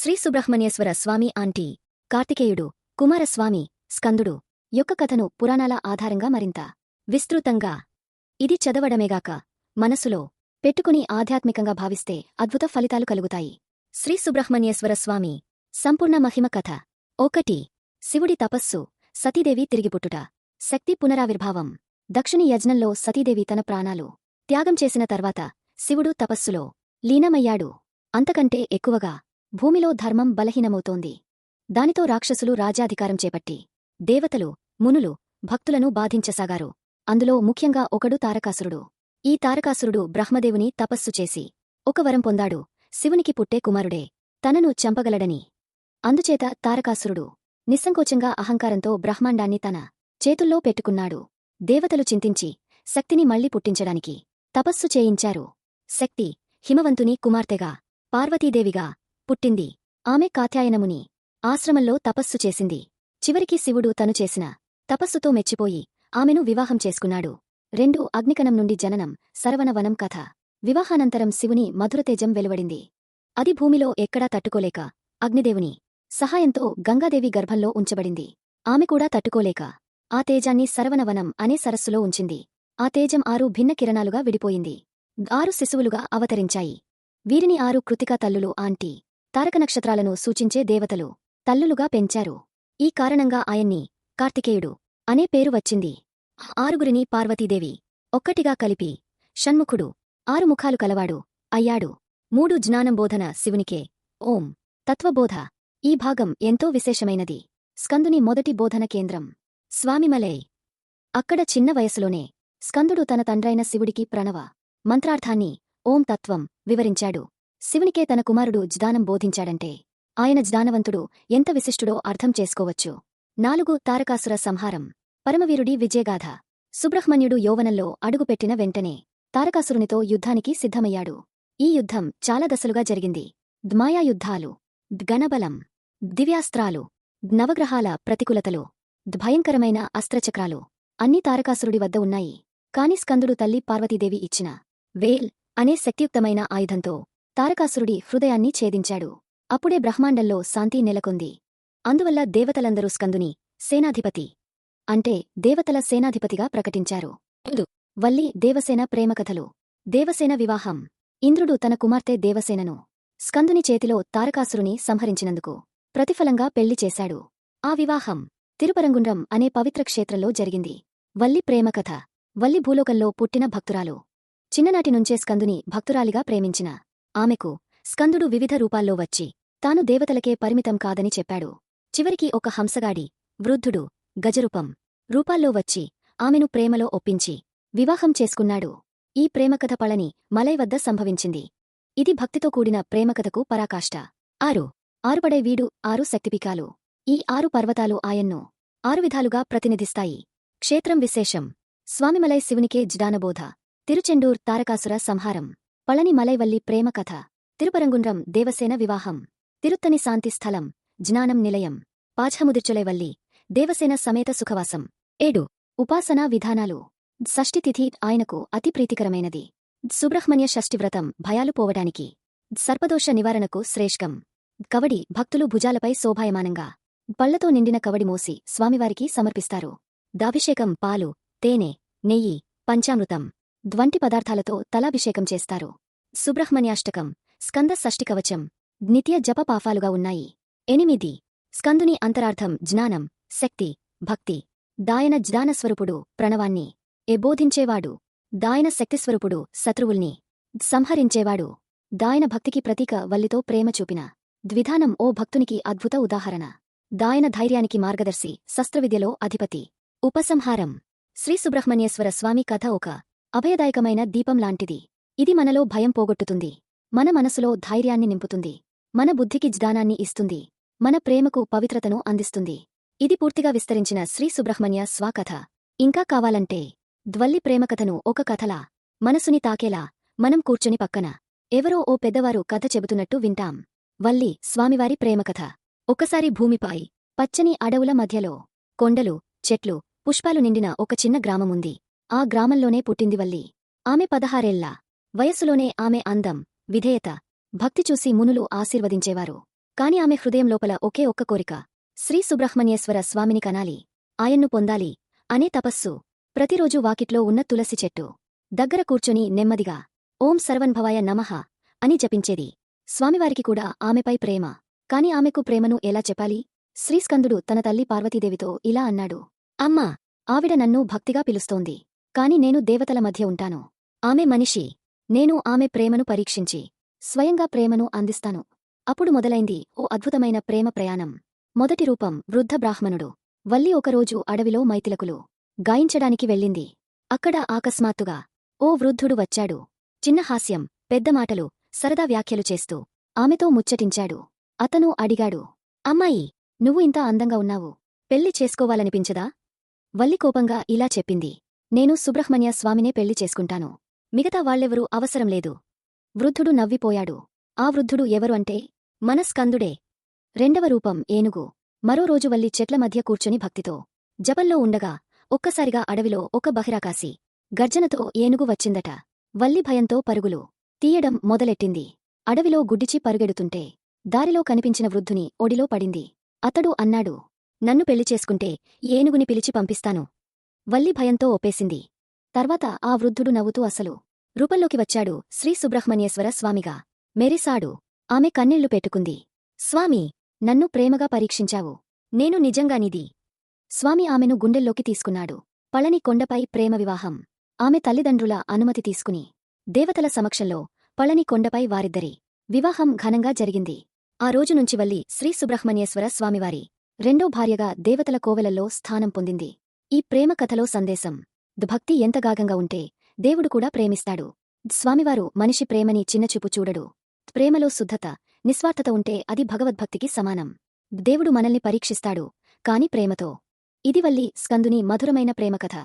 శ్రీ సుబ్రహ్మణ్యేశ్వర స్వామి aunty కార్తికేయుడు కుమారస్వామి స్కందుడు యొక్క కథను పురాణాల ఆధారంగా మరింత విస్తృతంగా ఇది చదవడమేగాక మనసులో పెట్టుకుని ఆధ్యాత్మికంగా భావిస్తే అద్భుత ఫలితాలు కలుగుతాయి. శ్రీ సుబ్రహ్మణ్యేశ్వర స్వామి సంపూర్ణ మహిమ కథ ఒకటి. శివుడి తపస్సు సతీదేవి తిరిగిపుట్టుట. శక్తి పునరావిర్భావం. దక్షిణి యజ్ఞంలో సతీదేవి తన ప్రాణాలు త్యాగం చేసిన తర్వాత శివుడు తపస్సులో లీనమయ్యాడు. అంతకంటే ఎక్కువగా భూమిలో ధర్మం బలహీనమవుతోంది. దానితో రాక్షసులు రాజ్యాధికారం చేపట్టి దేవతలు మునులు భక్తులను బాధించసాగారు. అందులో ముఖ్యంగా ఒకడు తారకాసురుడు. ఈ తారకాసురుడు బ్రహ్మదేవుని తపస్సు చేసి ఒక వరం పొందాడు. శివునికి పుట్టే కుమారుడే. తనను చంపగలడని. అందుచేత తారకాసురుడు నిస్సంకోచంగా అహంకారంతో బ్రహ్మాండాన్ని తన చేతుల్లో పెట్టుకున్నాడు. దేవతలు చింతించి శక్తిని మళ్ళీ పుట్టించడానికి తపస్సు చేయించారు. శక్తి హిమవంతుని కుమార్తెగా పార్వతీదేవిగా పుట్టింది. ఆమె కాత్యాయనముని ఆశ్రమంలో తపస్సు చేసింది. చివరికి శివుడు తను చేసిన తపస్సుతో మెచ్చిపోయి ఆమెను వివాహం చేసుకున్నాడు. రెండు అగ్నికణం నుండి జననం సరవణవనం కథ. వివాహానంతరం శివుని మధురతేజం వెలువడింది. అది భూమిలో ఎక్కడా తట్టుకోలేక అగ్నిదేవుని సహాయంతో గంగాదేవి గర్భంలో ఉంచబడింది. ఆమె కూడా తట్టుకోలేక ఆ తేజాన్ని సరవణవనం అనే సరస్సులో ఉంచింది. ఆ తేజం ఆరు భిన్న కిరణాలుగా విడిపోయింది. ఆరు శిశువులుగా అవతరించాయి. వీరిని ఆరు కృతికా తల్లులు ఆంటీ తారక నక్షత్రాలను సూచించే దేవతలు తల్లులుగా పెంచారు. ఈ కారణంగా ఆయన్ని కార్తికేయుడు అనే పేరు వచ్చింది. ఆరుగురిని పార్వతీదేవి ఒక్కటిగా కలిపి షణ్ముఖుడు ఆరు ముఖాలు కలవాడు అయ్యాడు. మూడు జ్ఞానం బోధన శివునికే. ఓం. తత్వబోధ. ఈ భాగం ఎంతో విశేషమైనది. స్కందుని మొదటి బోధన కేంద్రం. స్వామిమలై. అక్కడ చిన్న వయసులోనే స్కందుడు తన తండ్రైన శివుడికి ప్రణవ మంత్రార్థాన్ని ఓం తత్వం వివరించాడు. శివునికే తన కుమారుడు జ్ఞానం బోధించాడంటే ఆయన జ్ఞానవంతుడు ఎంత విశిష్టుడో అర్థం చేసుకోవచ్చు. నాలుగు తారకాసుర సంహారం. పరమవీరుడి విజయగాథ. సుబ్రహ్మణ్యుడు యౌవనంలో అడుగుపెట్టిన వెంటనే తారకాసురునితో యుద్ధానికి సిద్ధమయ్యాడు. ఈ యుద్ధం చాలా దశలుగా జరిగింది. ద్మాయా యుద్ధాలు దివ్యాస్త్రాలు నవగ్రహాల ప్రతికూలతలు భయంకరమైన అస్త్రచక్రాలు అన్నీ తారకాసురుడి వద్ద ఉన్నాయి. కాని స్కందుడు తల్లి పార్వతీదేవి ఇచ్చిన వేల్ అనే శక్తియుక్తమైన ఆయుధంతో తారకాసురుడి హృదయాన్ని ఛేదించాడు. అప్పుడే బ్రహ్మాండంలో శాంతి నెలకొంది. అందువల్ల దేవతలందరూ స్కందుని సేనాధిపతి అంటే దేవతల సేనాధిపతిగా ప్రకటించారు. వల్లి దేవసేన ప్రేమకథలు దేవసేన వివాహం. ఇంద్రుడు తన కుమార్తె దేవసేనను స్కందుని చేతిలో తారకాసురుని సంహరించినందుకు ప్రతిఫలంగా పెళ్ళి చేశాడు. ఆ వివాహం తిరుపరంగుండ్రం అనే పవిత్ర క్షేత్రంలో జరిగింది. వల్లి ప్రేమకథ వల్లి భూలోకంలో పుట్టిన భక్తురాలు. చిన్ననాటి నుంచే స్కందుని భక్తురాలిగా ప్రేమించిన ఆమెకు స్కందుడు వివిధ రూపాల్లో వచ్చి తాను దేవతలకే పరిమితం కాదని చెప్పాడు. చివరికి ఒక హంసగాడి వృద్ధుడు గజరూపం రూపాల్లో వచ్చి ఆమెను ప్రేమలో ఒప్పించి వివాహం చేసుకున్నాడు. ఈ ప్రేమకథ పళని మలై వద్ద సంభవించింది. ఇది భక్తితో కూడిన ప్రేమకథకు పరాకాష్ట. ఆరు. ఆరుపడే వీడు ఆరు శక్తిపికాలు ఈ ఆరు పర్వతాలు ఆయన్ను ఆరు విధాలుగా ప్రతినిధిస్తాయి. క్షేత్రం విశేషం. స్వామిమలై శివునికే జ్ఞానబోధ. తిరుచెండూర్ తారకాసుర సంహారం. పళని మలైవల్లి ప్రేమ కథ. తిరుపరంగుండ్రం దేవసేన వివాహం. తిరుత్తని శాంతి స్థలం. జ్ఞానం నిలయం. పాఛముదిర్చులైవల్లి దేవసేన సమేత సుఖవాసం. ఏడు. ఉపాసనా విధానాలు. షష్ఠి తిథి ఆయనకు అతి ప్రీతికరమైనది. సుబ్రహ్మణ్య షష్ఠివ్రతం భయాలు పోవటానికి సర్పదోష నివారణకు శ్రేష్కం కవడి భక్తులు భుజాలపై శోభాయమానంగా. పళ్ళతో నిండిన కవడి మోసి స్వామివారికి సమర్పిస్తారు. దాభిషేకం పాలు తేనె నెయ్యి పంచామృతం. ద్వంటి పదార్థాలతో తలాభిషేకం చేస్తారు. సుబ్రహ్మణ్యాష్టకం స్కంద షష్టికవచం నిత్య జపపాఫాలుగా ఉన్నాయి. ఎనిమిది స్కందుని అంతరార్థం జ్ఞానం శక్తి భక్తి. దాయన జ్ఞానస్వరూపుడు ప్రణవాన్ని. ఎబోధించేవాడు దాయన శక్తిస్వరూపుడు శత్రువుల్ని. సంహరించేవాడు. దాయన భక్తికి ప్రతీక వల్లితో ప్రేమ చూపిన. ద్విధానం ఓ భక్తునికి అద్భుత ఉదాహరణ. దాయన ధైర్యానికి మార్గదర్శి శస్త్రవిద్యలో అధిపతి. ఉపసంహారం. శ్రీ సుబ్రహ్మణ్యేశ్వర స్వామి కథ ఒక అభయదాయకమైన దీపం లాంటిది. ఇది మనలో భయం పోగొట్టుతుంది. మన మనసులో ధైర్యాన్ని నింపుతుంది. మన బుద్ధికి జ్ఞానాన్ని ఇస్తుంది. మన ప్రేమకు పవిత్రతను అందిస్తుంది. ఇది పూర్తిగా విస్తరించిన శ్రీ సుబ్రహ్మణ్య స్వాకథ. ఇంకా కావాలంటే ద్వల్లి ప్రేమకథను ఒక కథలా మనసుని తాకేలా మనం కూర్చుని పక్కన. ఎవరో ఓ పెద్దవారు కథ చెబుతున్నట్టు వింటాం. వల్లి స్వామివారి ప్రేమకథ ఒకసారి భూమిపై పచ్చని అడవుల మధ్యలో కొండలు చెట్లు పుష్పాలు నిండిన ఒక చిన్న గ్రామముంది. ఆ గ్రామంలోనే పుట్టింది వల్లి. ఆమె పదహారేళ్ళ వయస్సులోనే ఆమె అందం విధేయత భక్తి చూసి మునులు ఆశీర్వదించేవారు. కాని ఆమె హృదయం లోపల ఒకే ఒక్క కోరిక. శ్రీ సుబ్రహ్మణ్యేశ్వర స్వామిని కనాలి ఆయన్ను పొందాలి అనే తపస్సు. ప్రతిరోజూ వాకిట్లో ఉన్న తులసి చెట్టు. దగ్గర కూర్చొని నెమ్మదిగా ఓం సర్వన్భవాయ నమః అని జపించేది. స్వామివారికి కూడా ఆమెపై ప్రేమ. కాని ఆమెకు ప్రేమను ఎలా చెప్పాలి? శ్రీస్కందుడు తన తల్లి పార్వతీదేవితో ఇలా అన్నాడు. అమ్మా ఆవిడ నన్ను భక్తిగా పిలుస్తోంది. కాని నేను దేవతల మధ్య ఉంటాను. ఆమె మనిషి. నేను ఆమె ప్రేమను పరీక్షించి స్వయంగా ప్రేమను అందిస్తాను. అప్పుడు మొదలైంది ఓ అద్భుతమైన ప్రేమ ప్రయాణం. మొదటి రూపం వృద్ధ బ్రాహ్మణుడు. వల్లి ఒకరోజు అడవిలో మైతిలకులు గాయించడానికి వెళ్ళింది. అక్కడ ఆకస్మాత్తుగా ఓ వృద్ధుడు వచ్చాడు. చిన్న హాస్యం పెద్ద మాటలు సరదా వ్యాఖ్యలు చేస్తూ ఆమెతో ముచ్చటించాడు. అతను అడిగాడు అమ్మాయి నువ్వు ఇంత అందంగా ఉన్నావు. పెళ్ళి చేసుకోవాలనిపించదా? వల్లి కోపంగా ఇలా చెప్పింది నేను సుబ్రహ్మణ్య స్వామినే పెళ్ళి చేసుకుంటాను. మిగతా వాళ్ళెవరూ అవసరం లేదు. వృద్ధుడు నవ్విపోయాడు. ఆ వృద్ధుడు ఎవరు అంటే? మనస్కందుడే. రెండవ రూపం ఏనుగు. మరో రోజు వల్లి చెట్ల మధ్య కూర్చుని భక్తితో. జపంలో ఉండగా ఒక్కసారిగా అడవిలో ఒక బహిరాకాసి గర్జనతో ఏనుగు వచ్చిందట. వల్లి భయంతో పరుగులు తీయడం మొదలెట్టింది. అడవిలో గుడ్డిచి పరుగెడుతుంటే దారిలో కనిపించిన వృద్ధుని ఒడిలో పడింది. అతడు అన్నాడు నన్ను పెళ్ళి చేసుకుంటే ఏనుగుని పిలిచి పంపిస్తాను. వల్లి భయంతో ఒప్పేసింది. తర్వాత ఆ వృద్ధుడు నవ్వుతూ అసలు రూపంలోకి వచ్చాడు శ్రీ సుబ్రహ్మణ్యేశ్వర స్వామిగా. మెరిసాడు ఆమె కన్నీళ్ళు పెట్టుకుంది. స్వామి నన్ను ప్రేమగా పరీక్షించావు. నేను నిజంగా నిది స్వామి ఆమెను గుండెల్లోకి తీసుకున్నాడు. పళని కొండపై ప్రేమ వివాహం. ఆమె తల్లిదండ్రుల అనుమతి తీసుకుని దేవతల సమక్షంలో పళని కొండపై వారిద్దరి వివాహం ఘనంగా జరిగింది. ఆ రోజు నుంచి వల్లి శ్రీ సుబ్రహ్మణ్యేశ్వర స్వామివారి రెండో భార్యగా దేవతల కోవెలల్లో స్థానం పొందింది. ఈ ప్రేమ కథలో సందేశం. భక్తి ఎంతగాగంగా ఉంటే దేవుడు కూడా ప్రేమిస్తాడు. స్వామివారు మనిషి ప్రేమని చిన్నచూపు చూడడు. ప్రేమలో శుద్ధత నిస్వార్థత ఉంటే అది భగవద్భక్తికి సమానం. దేవుడు మనల్ని పరీక్షిస్తాడు కాని ప్రేమతో. ఇదివల్లి స్కందుని మధురమైన ప్రేమకథ.